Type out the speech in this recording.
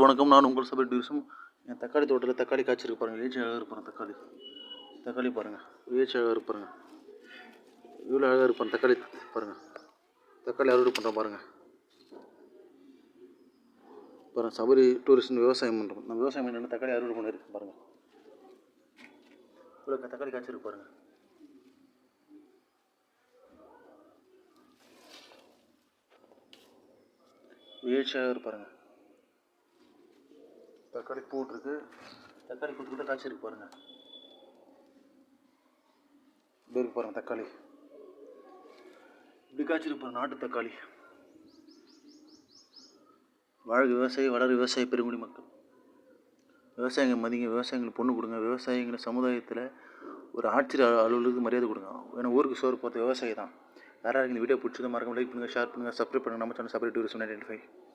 நண்பர்கள் வணக்கம். நான் உங்கள் சபை டூரிசம் என் தக்காளி தோட்டத்தில் தக்காளி காய்ச்சிருக்கு பாருங்கள் ஏச்சு அழகாக இருப்பாங்க தக்காளி. தக்காளி பாருங்கள் ஏச்சு அழகாக இருப்பாருங்க இவ்வளோ அழகாக இருப்பாங்க தக்காளி பாருங்கள் தக்காளி அறுவடை பண்ணுறோம் பாருங்கள் பாருங்கள் சபரி டூரிஸ்ட் விவசாயம் பண்ணுறோம் நம்ம விவசாயம் பண்ணி தக்காளி அறுவடை பண்ணிருக்கு பாருங்கள் இவ்வளோ தக்காளி காய்ச்சிருக்கு பாருங்கள் வீழ்ச்சியாக இருப்பாருங்க தக்காளி பூட்டிருக்கு தக்காளி கொத்து கொத்த காய்ச்சிருக்கு பாருங்க. இப்படி இருக்கு பாருங்க தக்காளி. இப்படி காய்ச்சிருக்கு பாருங்க நாட்டு தக்காளி. வாழ்க விவசாயி வளர விவசாய பெருங்குடி மக்கள். விவசாயிங்க மதிங்க விவசாயிங்களுக்கு பொண்ணு கொடுங்க. விவசாயிங்களை சமுதாயத்தில் ஒரு ஆட்சியர் அலு- அலுவலருக்கு மரியாதை கொடுங்க. ஏன்னா ஊருக்கு சோறு போகிறது விவசாயி தான். யாராவது இந்த வீடியோ பிடிச்சதை மறக்காம லைக் பண்ணுங்கள் ஷேர் பண்ணுங்கள் சப்ஸ்கிரைப் பண்ணுங்கள் நம்ம சேனல் சப்ரேட் டூரிசம் நைன்டி ஃபைவ்.